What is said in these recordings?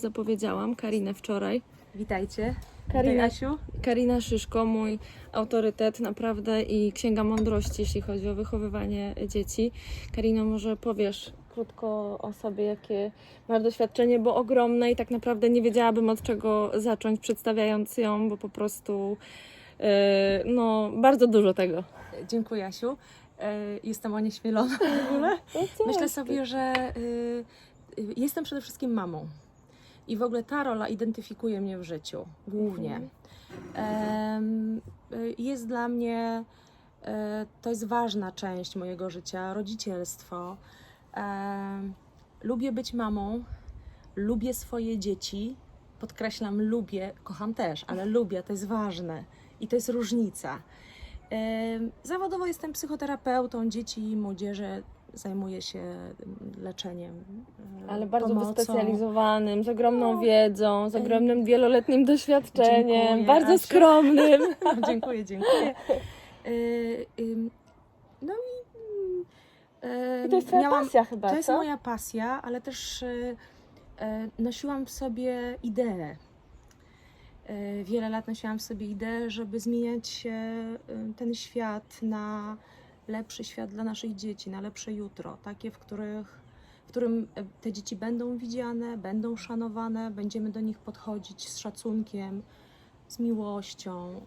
Zapowiedziałam Karinę wczoraj. Witajcie. Karina, Asiu. Karina Szyszko, mój autorytet naprawdę i księga mądrości, jeśli chodzi o wychowywanie dzieci. Karino, może powiesz krótko o sobie, jakie masz doświadczenie, bo ogromne i tak naprawdę nie wiedziałabym od czego zacząć przedstawiając ją, bo po prostu e, no, bardzo dużo tego. Dziękuję, Asiu. E, Jestem onieśmielona w ogóle. Myślę sobie, że y, y, jestem przede wszystkim mamą. I w ogóle ta rola identyfikuje mnie w życiu, głównie. Mhm. Y, Jest dla mnie, e, to jest ważna część mojego życia, rodzicielstwo. Lubię być mamą, lubię swoje dzieci. Podkreślam, lubię, kocham też, ale lubię, to jest ważne i to jest różnica. Zawodowo jestem psychoterapeutą dzieci i młodzieży, zajmuję się em, leczeniem. e, Ale bardzo pomocą. wyspecjalizowanym, z ogromną No. wiedzą, z ogromnym wieloletnim doświadczeniem, Dziękuję, bardzo Asiu. skromnym. dziękuję, dziękuję. Y, ym, No i. y, I to jest twoja miałam- pasja chyba, To jest co? moja pasja, ale też y, y, nosiłam w sobie ideę. Wiele lat nosiłam w sobie ideę, żeby zmieniać ten świat na lepszy świat dla naszych dzieci, na lepsze jutro, takie, w, których, w którym y, te dzieci będą widziane, będą szanowane, będziemy do nich podchodzić z szacunkiem, z miłością,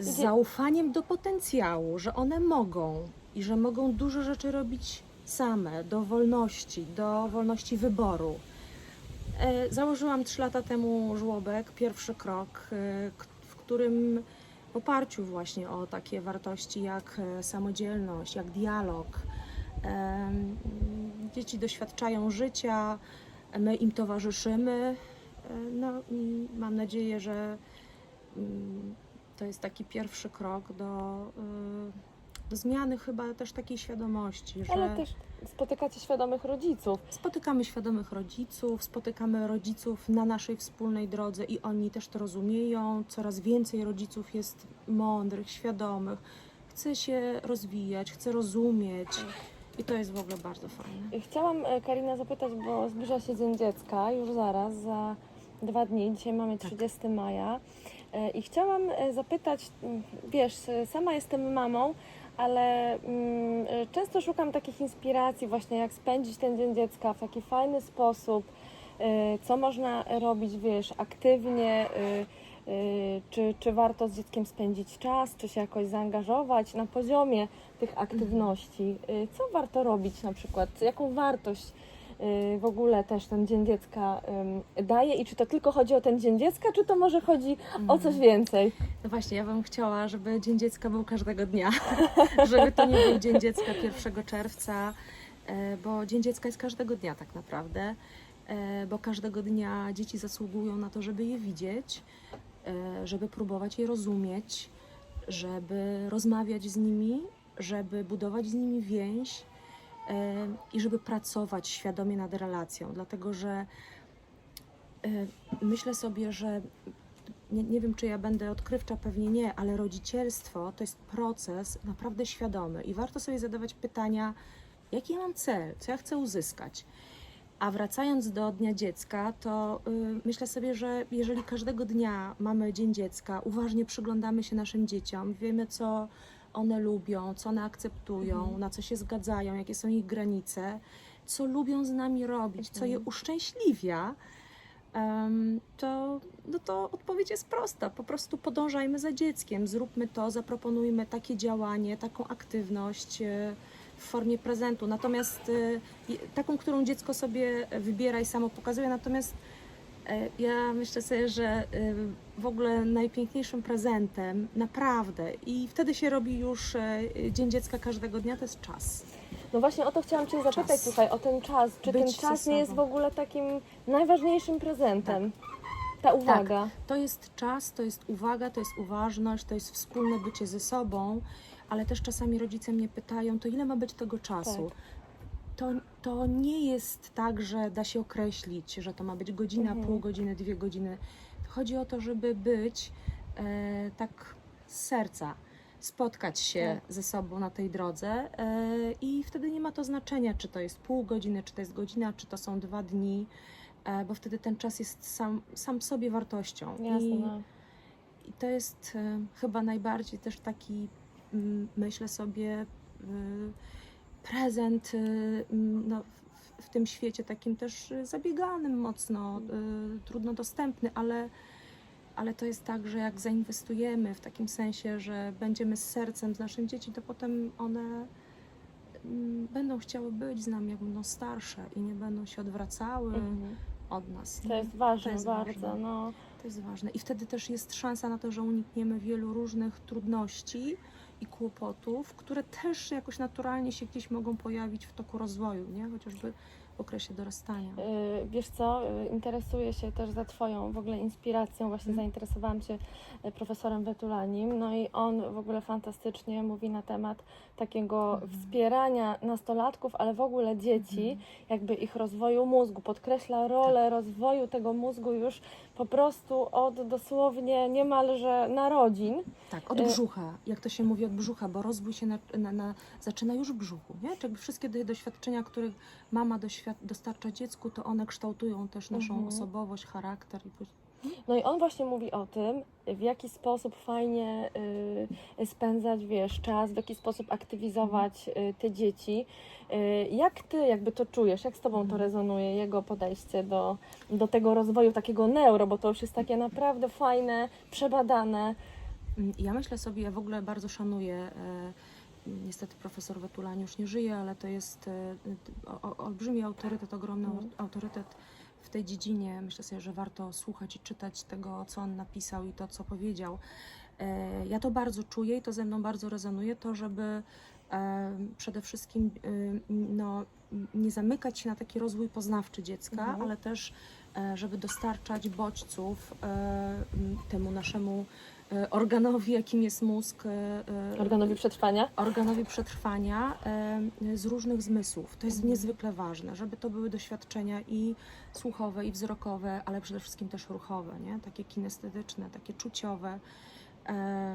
y, z zaufaniem do potencjału, że one mogą i że mogą dużo rzeczy robić same, do wolności, do wolności wyboru. E, Założyłam trzy lata temu żłobek, pierwszy krok, e, w którym oparciu właśnie o takie wartości jak e, samodzielność, jak dialog, dzieci doświadczają życia, my im towarzyszymy. E, No, mam nadzieję, że mm, to jest taki pierwszy krok do, do zmiany chyba też takiej świadomości, że Ale też spotykacie świadomych rodziców. spotykamy świadomych rodziców, spotykamy rodziców na naszej wspólnej drodze i oni też to rozumieją. Coraz więcej rodziców jest mądrych, świadomych, chce się rozwijać, chce rozumieć i to jest w ogóle bardzo fajne. Chciałam e, Karina zapytać, bo zbliża się Dzień Dziecka, już zaraz, za dwa dni. Dzisiaj mamy Tak. 30 maja. E, I chciałam e, zapytać, wiesz, sama jestem mamą, ale mm, e, często szukam takich inspiracji właśnie, jak spędzić ten Dzień Dziecka w taki fajny sposób, e, co można robić, wiesz, aktywnie, e, czy, czy warto z dzieckiem spędzić czas, czy się jakoś zaangażować na poziomie tych aktywności. Y, Co warto robić na przykład? Jaką wartość y, w ogóle też ten Dzień Dziecka daje? I czy to tylko chodzi o ten Dzień Dziecka, czy to może chodzi o coś więcej? No właśnie, ja bym chciała, żeby Dzień Dziecka był każdego dnia, żeby to nie był Dzień Dziecka 1 czerwca, e, bo Dzień Dziecka jest każdego dnia tak naprawdę, e, bo każdego dnia dzieci zasługują na to, żeby je widzieć, żeby próbować je rozumieć, żeby rozmawiać z nimi, żeby budować z nimi więź i żeby pracować świadomie nad relacją, dlatego że myślę sobie, że nie, nie wiem, czy ja będę odkrywcza, pewnie nie, ale rodzicielstwo to jest proces naprawdę świadomy i warto sobie zadawać pytania, jaki ja mam cel, co ja chcę uzyskać. A wracając do Dnia Dziecka, to y, myślę sobie, że jeżeli każdego dnia mamy Dzień Dziecka, uważnie przyglądamy się naszym dzieciom, wiemy, co one lubią, co one akceptują, Mhm. na co się zgadzają, jakie są ich granice, co lubią z nami robić, co je Mhm. uszczęśliwia, em, to, no to odpowiedź jest prosta. Po prostu podążajmy za dzieckiem, zróbmy to, zaproponujmy takie działanie, taką aktywność e, w formie prezentu. Natomiast e, taką, którą dziecko sobie wybiera i samo pokazuje. Natomiast e, ja myślę sobie, że w ogóle najpiękniejszym prezentem, naprawdę, i wtedy się robi już e, Dzień Dziecka każdego dnia, to jest czas. No właśnie o to chciałam Cię zapytać Czas. tutaj, o ten czas. Czy Być ten czas nie jest w ogóle takim najważniejszym prezentem? Ta uwaga. To jest czas, to jest uwaga, to jest uważność, to jest wspólne bycie ze sobą, ale też czasami rodzice mnie pytają, to ile ma być tego czasu? Tak. To, to nie jest tak, że da się określić, że to ma być godzina, Mhm. pół godziny, dwie godziny. Chodzi o to, żeby być e, tak z serca, spotkać się Tak. ze sobą na tej drodze e, i wtedy nie ma to znaczenia, czy to jest pół godziny, czy to jest godzina, czy to są dwa dni. e, bo wtedy ten czas jest sam, sam sobie wartością. Jasne. I, no. I to jest e, chyba najbardziej też taki, mm, myślę sobie, e, prezent mm, no, w, tym świecie takim też e, zabieganym mocno, e, trudno dostępny, ale, ale to jest tak, że jak zainwestujemy w takim sensie, że będziemy z sercem z naszych dzieci, to potem one mm, będą chciały być z nami, jak będą starsze i nie będą się odwracały Mhm. od nas. To jest ważne jest bardzo. ważne. No. To jest ważne. I wtedy też jest szansa na to, że unikniemy wielu różnych trudności i kłopotów, które też jakoś naturalnie się gdzieś mogą pojawić w toku rozwoju, nie? chociażby okresie dorastania. Y, Wiesz co, y, interesuję się też za Twoją w ogóle inspiracją. Właśnie Mhm. zainteresowałam się y, profesorem Wetulanim. No i on w ogóle fantastycznie mówi na temat takiego Mhm. wspierania nastolatków, ale w ogóle dzieci, Mhm. jakby ich rozwoju mózgu. Podkreśla rolę rozwoju tego mózgu już po prostu od dosłownie niemalże narodzin. Tak, od brzucha, jak to się mówi od brzucha, bo rozwój się na, na, na, zaczyna już w brzuchu. Nie? Czyli wszystkie te doświadczenia, których mama doświad- dostarcza dziecku, to one kształtują też naszą Mhm. osobowość, charakter i. No i on właśnie mówi o tym, w jaki sposób fajnie y, spędzać, wiesz, czas, w jaki sposób aktywizować y, te dzieci. Y, jak ty jakby to czujesz, jak z tobą to Mhm. rezonuje, jego podejście do, do tego rozwoju takiego neuro, bo to już jest takie naprawdę fajne, przebadane. Mm, Ja myślę sobie, ja w ogóle bardzo szanuję. E, niestety profesor Wetulan już nie żyje, ale to jest e, o, olbrzymi autorytet, ogromny Mhm. autorytet w tej dziedzinie. Myślę sobie, że warto słuchać i czytać tego, co on napisał i to, co powiedział. E, ja to bardzo czuję i to ze mną bardzo rezonuje, to żeby e, przede wszystkim no, nie zamykać się na taki rozwój poznawczy dziecka, Mhm. ale też żeby dostarczać bodźców temu naszemu organowi, jakim jest mózg, e, e, Organowi przetrwania. organowi przetrwania e, z różnych zmysłów. To jest Mhm. niezwykle ważne, żeby to były doświadczenia i słuchowe, i wzrokowe, ale przede wszystkim też ruchowe, nie? takie kinestetyczne, takie czuciowe.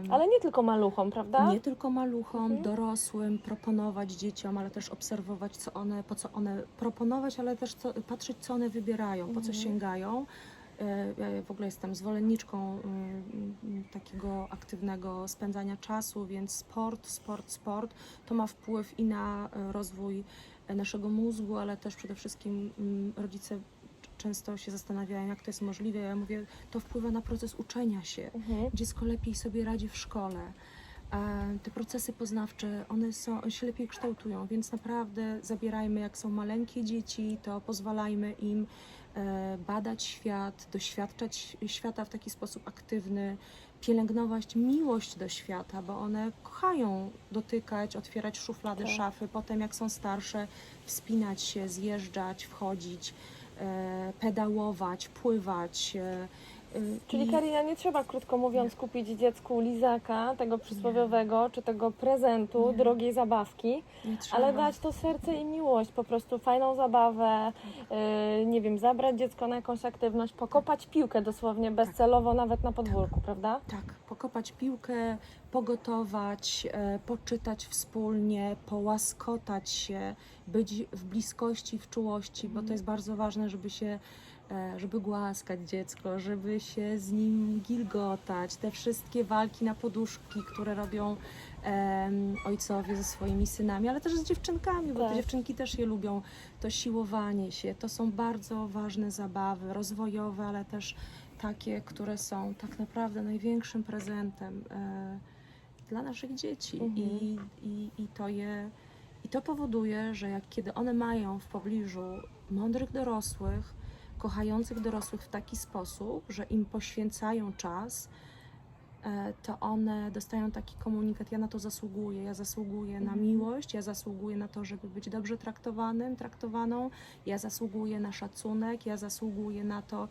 Ale nie tylko maluchom, prawda? nie tylko maluchom, Mhm. dorosłym, proponować dzieciom, ale też obserwować, co one, po co one proponować, ale też co, patrzeć, co one wybierają, po co Mhm. sięgają. E, Ja w ogóle jestem zwolenniczką mm, takiego aktywnego spędzania czasu, więc sport, sport, sport to ma wpływ i na e, rozwój e, naszego mózgu, ale też przede wszystkim mm, rodzice często się zastanawiają, jak to jest możliwe. Ja mówię, to wpływa na proces uczenia się Mhm. dziecko lepiej sobie radzi w szkole. E, Te procesy poznawcze, one są, się lepiej kształtują, więc naprawdę zabierajmy, jak są maleńkie dzieci, to pozwalajmy im e, badać świat, doświadczać świata w taki sposób aktywny, pielęgnować miłość do świata, bo one kochają dotykać, otwierać szuflady, Tak. szafy, potem jak są starsze, wspinać się, zjeżdżać, wchodzić, e, pedałować, pływać. Y, Czyli Karina, nie trzeba krótko mówiąc kupić dziecku lizaka, tego przysłowiowego, czy tego prezentu, Nie. drogiej zabawki, ale dać to serce i miłość, po prostu fajną zabawę, yy, nie wiem, zabrać dziecko na jakąś aktywność, pokopać piłkę dosłownie bezcelowo nawet na podwórku, prawda? Tak, pokopać piłkę, pogotować, e, poczytać wspólnie, połaskotać się, być w bliskości, w czułości, bo to jest bardzo ważne, żeby się, żeby głaskać dziecko, żeby się z nim gilgotać. Te wszystkie walki na poduszki, które robią em, ojcowie ze swoimi synami, ale też z dziewczynkami, bo Tak. te dziewczynki też je lubią. To siłowanie się, to są bardzo ważne zabawy rozwojowe, ale też takie, które są tak naprawdę największym prezentem e, dla naszych dzieci. Mhm. I, i, I to je. I to powoduje, że jak kiedy one mają w pobliżu mądrych dorosłych, kochających dorosłych w taki sposób, że im poświęcają czas, e, to one dostają taki komunikat: Ja na to zasługuję, ja zasługuję na Mhm. miłość, ja zasługuję na to, żeby być dobrze traktowanym, traktowaną, ja zasługuję na szacunek, ja zasługuję na to,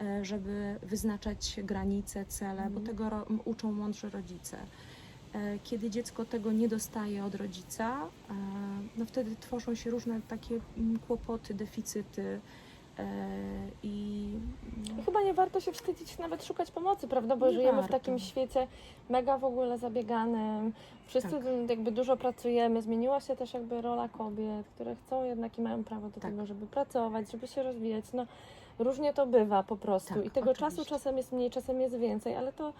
e, żeby wyznaczać granice, cele, bo Mhm. tego uczą mądrzy rodzice. E, Kiedy dziecko tego nie dostaje od rodzica, no wtedy tworzą się różne takie kłopoty, deficyty i I chyba nie warto się wstydzić nawet szukać pomocy, prawda? Bo Nie żyjemy w warto. takim świecie mega w ogóle zabieganym. Wszyscy Tak. jakby dużo pracujemy. Zmieniła się też jakby rola kobiet, które chcą jednak i mają prawo do Tak. tego, żeby pracować, żeby się rozwijać. No, różnie to bywa po prostu Tak, i tego oczywiście. czasu czasem jest mniej, czasem jest więcej, ale to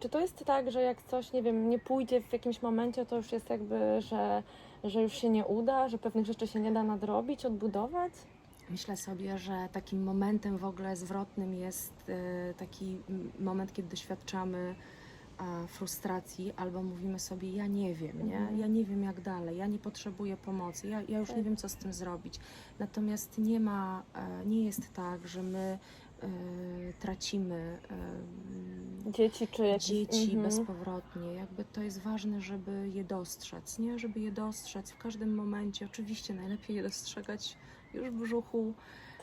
czy to jest tak, że jak coś, nie wiem, nie pójdzie w jakimś momencie, to już jest jakby, że, że już się nie uda, że pewnych rzeczy się nie da nadrobić, odbudować? Myślę sobie, że takim momentem w ogóle zwrotnym jest e, taki moment, kiedy doświadczamy a, frustracji albo mówimy sobie, ja nie wiem, nie? Mhm. ja nie wiem jak dalej, ja nie potrzebuję pomocy, ja, ja już Tak. nie wiem, co z tym zrobić. Natomiast nie ma, e, nie jest tak, że my e, tracimy e, Dzieci czy jakieś... dzieci Mhm. bezpowrotnie. Jakby to jest ważne, żeby je dostrzec, nie? Żeby je dostrzec w każdym momencie. Oczywiście najlepiej je dostrzegać już w brzuchu,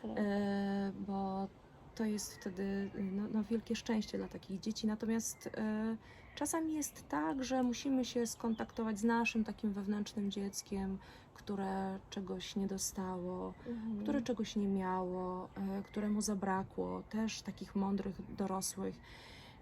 Tak. e, bo to jest wtedy no, no, wielkie szczęście dla takich dzieci. Natomiast e, czasami jest tak, że musimy się skontaktować z naszym takim wewnętrznym dzieckiem, które czegoś nie dostało, Mhm. które czegoś nie miało, e, któremu zabrakło, też takich mądrych dorosłych.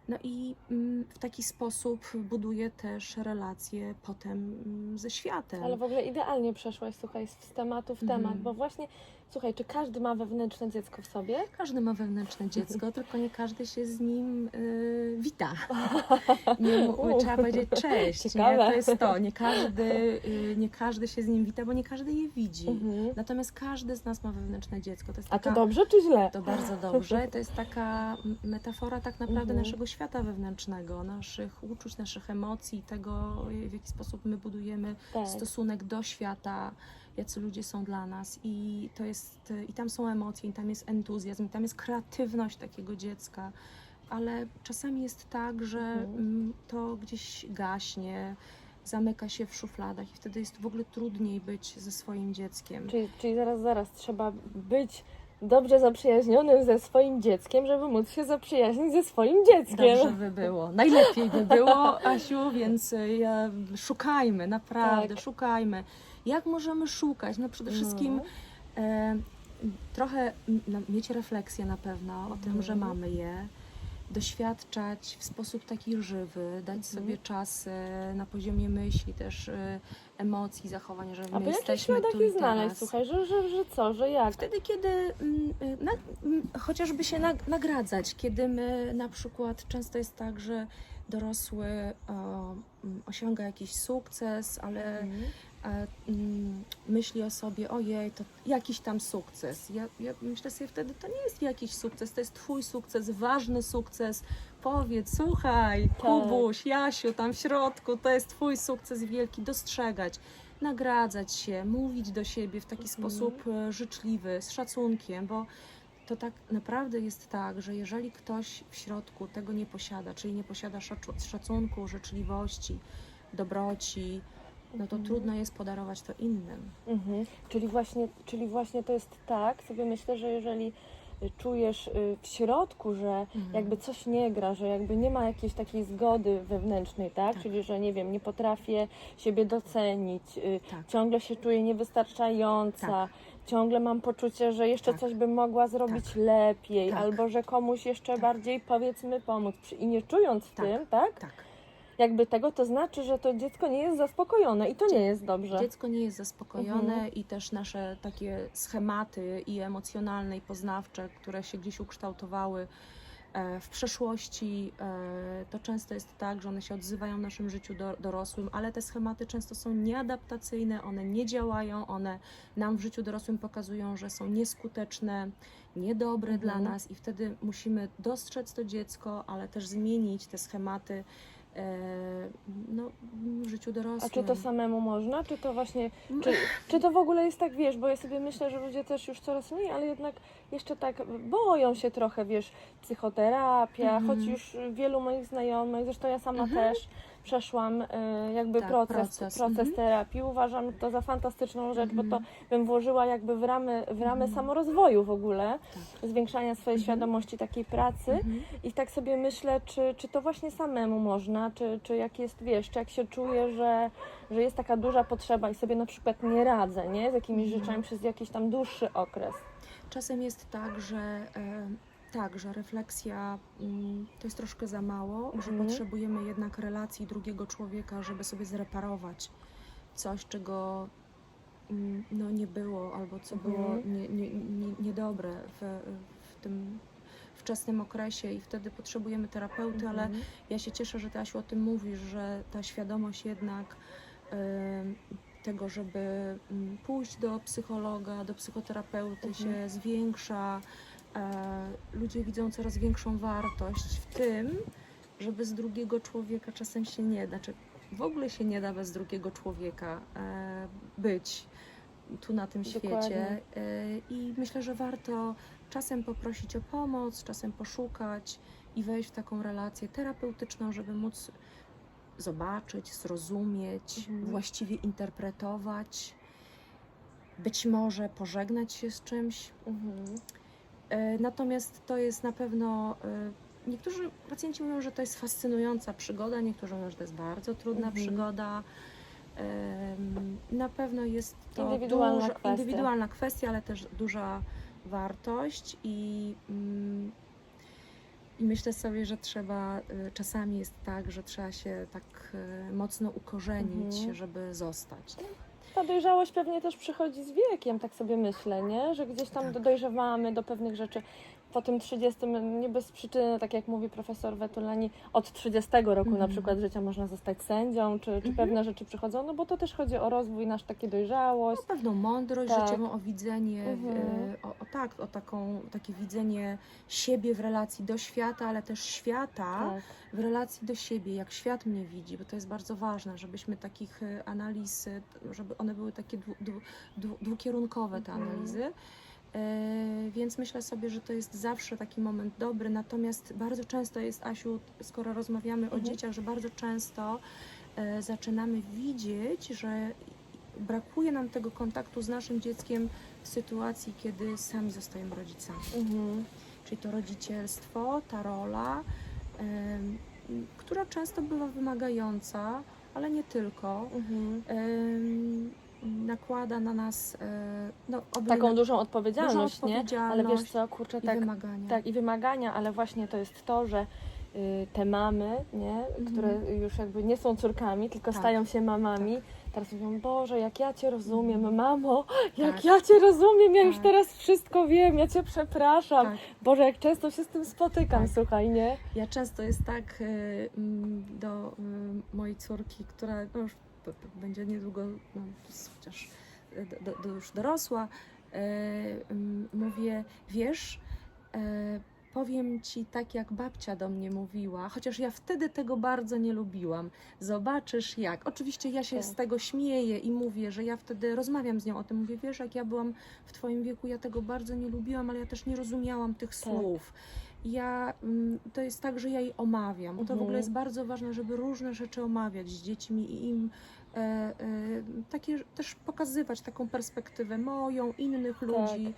No i mm, w taki sposób buduje też relacje potem mm, ze światem. Ale w ogóle idealnie przeszłaś, słuchaj, z tematu w temat, Mhm. bo właśnie, słuchaj, czy każdy ma wewnętrzne dziecko w sobie? Każdy ma wewnętrzne dziecko, tylko nie każdy się z nim y, wita. Nie, trzeba powiedzieć cześć. Nie? To jest to. Nie każdy, y, nie każdy się z nim wita, bo nie każdy je widzi. Mhm. Natomiast każdy z nas ma wewnętrzne dziecko. To jest A to taka, dobrze czy źle? To bardzo dobrze. To jest taka metafora tak naprawdę Mhm. naszego świata wewnętrznego, naszych uczuć, naszych emocji, tego w jaki sposób my budujemy Tak. stosunek do świata, jacy ludzie są dla nas. I to jest, i tam są emocje, i tam jest entuzjazm, i tam jest kreatywność takiego dziecka. Ale czasami jest tak, że Mhm. to gdzieś gaśnie, zamyka się w szufladach i wtedy jest w ogóle trudniej być ze swoim dzieckiem. Czyli, czyli zaraz, zaraz trzeba być dobrze zaprzyjaźnionym ze swoim dzieckiem, żeby móc się zaprzyjaźnić ze swoim dzieckiem. Dobrze by było. Najlepiej by było, Asiu, więc y, ja, szukajmy, naprawdę, Tak. szukajmy. Jak możemy szukać? No przede wszystkim No. e, trochę no, mieć refleksję na pewno o tym, że Mhm. mamy je, doświadczać w sposób taki żywy, dać Mhm. sobie czas e, na poziomie myśli, też e, emocji, zachowania, że my jakich jesteśmy tu je i znaleźć? teraz. Słuchaj, że, że, że co, że jak? Wtedy, kiedy mm, y, na, mm, chociażby się nag, nagradzać, kiedy my na przykład często jest tak, że dorosły mm, osiąga jakiś sukces, ale Mhm. e, mm, myśli o sobie, ojej, to jakiś tam sukces. Ja, ja myślę sobie wtedy, to nie jest jakiś sukces, to jest twój sukces, ważny sukces. Powiedz, słuchaj, Tak. Kubuś, Jasiu, tam w środku, to jest twój sukces wielki, dostrzegać, nagradzać się, mówić do siebie w taki Mhm. sposób e, życzliwy, z szacunkiem, bo to tak naprawdę jest tak, że jeżeli ktoś w środku tego nie posiada, czyli nie posiada szacunku, życzliwości, dobroci, no to Mhm. trudno jest podarować to innym. Mhm. Czyli, właśnie, czyli właśnie to jest tak, sobie myślę, że jeżeli czujesz y, w środku, że Mhm. jakby coś nie gra, że jakby nie ma jakiejś takiej zgody wewnętrznej, tak? Tak. Czyli, że nie wiem, nie potrafię siebie docenić, y, Tak. ciągle się czuję niewystarczająca, Tak. ciągle mam poczucie, że jeszcze Tak. coś bym mogła zrobić lepiej, Tak. albo że komuś jeszcze Tak. bardziej powiedzmy pomóc. I nie czując w Tak. tym, tak? Tak. Jakby tego, to znaczy, że to dziecko nie jest zaspokojone i to nie jest dobrze. Dziecko nie jest zaspokojone Mhm. i też nasze takie schematy i emocjonalne i poznawcze, które się gdzieś ukształtowały e, w przeszłości, e, to często jest tak, że one się odzywają w naszym życiu do, dorosłym, ale te schematy często są nieadaptacyjne, one nie działają, one nam w życiu dorosłym pokazują, że są nieskuteczne, niedobre Mhm. dla nas i wtedy musimy dostrzec to dziecko, ale też zmienić te schematy no, w życiu dorosłym. A czy to samemu można, czy to właśnie, M- czy, czy to w ogóle jest tak, wiesz, bo ja sobie myślę, że ludzie też już coraz mniej, ale jednak jeszcze tak boją się trochę, wiesz, psychoterapia, Mhm. choć już wielu moich znajomych, zresztą ja sama Mhm. też przeszłam y, jakby Tak, proces, proces. proces, Mhm. terapii, uważam to za fantastyczną rzecz, bo to Mhm. bym włożyła jakby w ramy, w ramy Mhm. samorozwoju w ogóle, Tak. zwiększania swojej świadomości takiej pracy. I tak sobie myślę, czy, czy to właśnie samemu można, czy, czy jak jest, wiesz, czy jak się czuje, że, że jest taka duża potrzeba i sobie na przykład nie radzę, nie? Z jakimiś rzeczami przez jakiś tam dłuższy okres. Czasem jest tak, że tak, że refleksja mm, to jest troszkę za mało, że Mhm. potrzebujemy jednak relacji drugiego człowieka, żeby sobie zreparować coś, czego mm, no, nie było albo co Mhm. było nie, nie, nie, niedobre w, tym wczesnym okresie i wtedy potrzebujemy terapeuty, ale Mhm. ja się cieszę, że Ty Asiu o tym mówisz, że ta świadomość jednak em, tego, żeby mm, pójść do psychologa, do psychoterapeuty Mhm. się zwiększa. E, ludzie widzą coraz większą wartość w tym, że bez drugiego człowieka czasem się nie da, czy w ogóle się nie da bez drugiego człowieka e, być tu na tym Dokładnie. świecie. I myślę, że warto czasem poprosić o pomoc, czasem poszukać i wejść w taką relację terapeutyczną, żeby móc zobaczyć, zrozumieć, Mhm. właściwie interpretować, być może pożegnać się z czymś. Mhm. E, Natomiast to jest na pewno. e, Niektórzy pacjenci mówią, że to jest fascynująca przygoda, niektórzy mówią, że to jest bardzo trudna Mhm. przygoda. Na pewno jest to Indywidualna duża, kwestia. indywidualna kwestia, ale też duża wartość i, mm, i myślę sobie, że trzeba, y, czasami jest tak, że trzeba się tak mocno ukorzenić, Mhm. żeby zostać. Ta dojrzałość pewnie też przychodzi z wiekiem, tak sobie myślę, nie? Że gdzieś tam Tak. dojrzewamy do pewnych rzeczy. Po tym 30, nie bez przyczyny, tak jak mówi profesor Wetulani, od 30 roku na Mhm. przykład życia można zostać sędzią, czy, czy Mhm. pewne rzeczy przychodzą, no bo to też chodzi o rozwój nasz, takie dojrzałość. No, pewną mądrość Tak. życiową, o widzenie, Mhm. e, o, o tak, o taką, takie widzenie siebie w relacji do świata, ale też świata Tak. w relacji do siebie, jak świat mnie widzi, bo to jest bardzo ważne, żebyśmy takich e, analiz, e, żeby one były takie dwu, dwu, dwu, dwukierunkowe, te Mhm. analizy. E, Więc myślę sobie, że to jest zawsze taki moment dobry. Natomiast bardzo często jest, Asiu, skoro rozmawiamy o Mhm. dzieciach, że bardzo często e, zaczynamy widzieć, że brakuje nam tego kontaktu z naszym dzieckiem w sytuacji, kiedy sami zostajemy rodzicami. Mhm. Czyli to rodzicielstwo, ta rola, która często bywa wymagająca, ale nie tylko. Mhm. Nakłada na nas e, no, Taką dużą odpowiedzialność, dużą nie? Ale odpowiedzialność wiesz co, kurczę, i tak, wymagania. tak, i wymagania, ale właśnie to jest to, że y, te mamy, nie, które już jakby nie są córkami, tylko Mhm. Tak. stają się mamami, teraz mówią, Boże, jak ja Cię rozumiem, Mhm. mamo, jak Tak. ja Cię rozumiem, ja już Tak. teraz wszystko wiem, ja Cię przepraszam. Tak. Boże, jak często się z tym spotykam, Tak. słuchaj, nie? Ja często jest tak y, do y, mojej córki, która no już będzie niedługo, no, chociaż do, do, już dorosła, mm, mówię, wiesz, y, powiem ci tak, jak babcia do mnie mówiła, chociaż ja wtedy tego bardzo nie lubiłam. Zobaczysz jak. Oczywiście ja się Tak. z tego śmieję i mówię, że ja wtedy rozmawiam z nią o tym. Mówię, wiesz, jak ja byłam w twoim wieku, ja tego bardzo nie lubiłam, ale ja też nie rozumiałam tych słów. Ja, mm, to jest tak, że ja jej omawiam. bo To w Mhm. ogóle jest bardzo ważne, żeby różne rzeczy omawiać z dziećmi i im e, e, takie też pokazywać taką perspektywę moją, innych ludzi.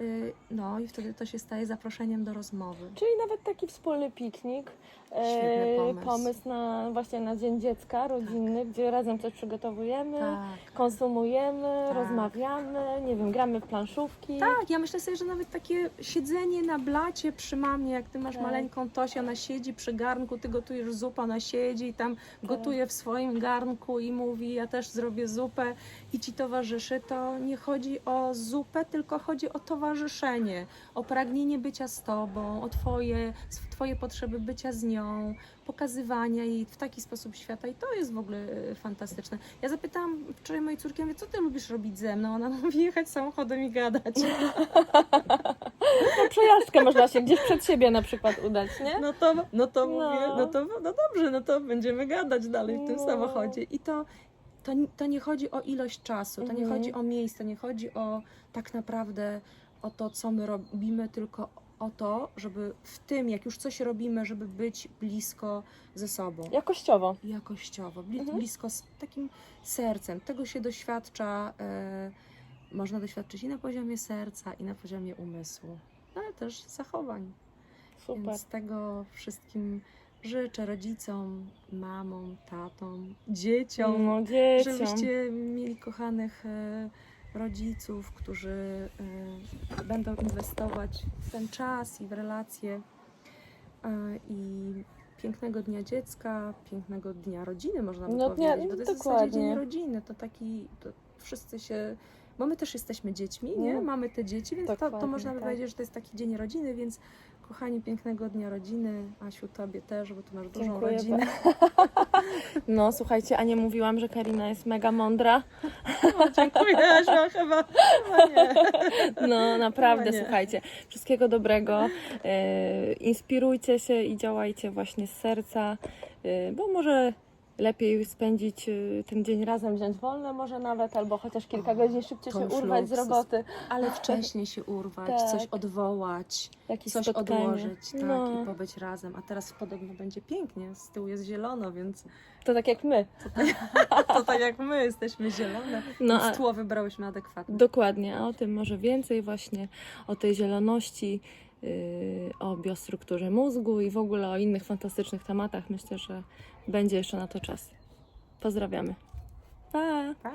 E, no i wtedy to się staje zaproszeniem do rozmowy. Czyli nawet taki wspólny piknik, Świetny pomysł. na właśnie na Dzień Dziecka rodzinny, gdzie razem coś przygotowujemy, Tak. konsumujemy, Tak. rozmawiamy, nie wiem, gramy w planszówki. Tak, ja myślę sobie, że nawet takie siedzenie na blacie przy mamie, jak ty masz Tak. maleńką Tosię, ona siedzi przy garnku, ty gotujesz zupę, ona siedzi i tam gotuje w swoim garnku i mówi, ja też zrobię zupę i ci towarzyszy, to nie chodzi o zupę, tylko chodzi o towarzyszenie, o pragnienie bycia z tobą, o twoje, twoje potrzeby bycia z nią, pokazywania jej w taki sposób świata i to jest w ogóle e, fantastyczne. Ja zapytałam wczoraj mojej córki, ja mówię, co ty lubisz robić ze mną? Ona mówi, jechać samochodem i gadać. No, przejażdżkę można się gdzieś przed siebie na przykład udać, nie? No to, no to No. mówię, no to no dobrze, no to będziemy gadać dalej w tym No. samochodzie. I to, to, to nie chodzi o ilość czasu, to nie Mhm. chodzi o miejsce, nie chodzi o tak naprawdę o to, co my robimy, tylko o to, żeby w tym, jak już coś robimy, żeby być blisko ze sobą. Jakościowo. Jakościowo, bli, Mhm. blisko z takim sercem. Tego się doświadcza, e, można doświadczyć i na poziomie serca, i na poziomie umysłu, ale też zachowań. Super. Więc tego wszystkim życzę rodzicom, mamom, tatom, dzieciom, No, dzieciom. żebyście mieli kochanych e, rodziców, którzy e, będą inwestować w ten czas i w relacje. E, I pięknego dnia dziecka, pięknego dnia rodziny, można by No, dnia- powiedzieć, bo to jest w dokładnie. zasadzie dzień rodziny, to taki, to wszyscy się bo my też jesteśmy dziećmi, nie? No. Mamy te dzieci, więc to, to można by tak. powiedzieć, że to jest taki dzień rodziny, więc kochani, pięknego dnia rodziny. Asiu, tobie też, bo tu masz dużą Dziękuję rodzinę. No słuchajcie, a nie mówiłam, że Karina jest mega mądra. O, dziękuję, Asiu, chyba, chyba nie. No naprawdę, nie. słuchajcie, wszystkiego dobrego. E, inspirujcie się i działajcie właśnie z serca, e, bo może lepiej spędzić e, ten dzień razem, wziąć wolne może nawet, albo chociaż kilka O, godzin szybciej to się urwać z luksus. roboty. Ale wcześniej się urwać, Tak. coś odwołać, Jakieś coś spotkanie. odłożyć, tak, No, i pobyć razem. A teraz podobno będzie pięknie, z tyłu jest zielono, więc to tak jak my. to tak jak my jesteśmy zielone, No, a- tło wybrałyśmy adekwatne. Dokładnie, a o tym może więcej właśnie, o tej zieloności, yy, o biostrukturze mózgu i w ogóle o innych fantastycznych tematach. Myślę, że będzie jeszcze na to czas. Pozdrawiamy. Pa! Pa.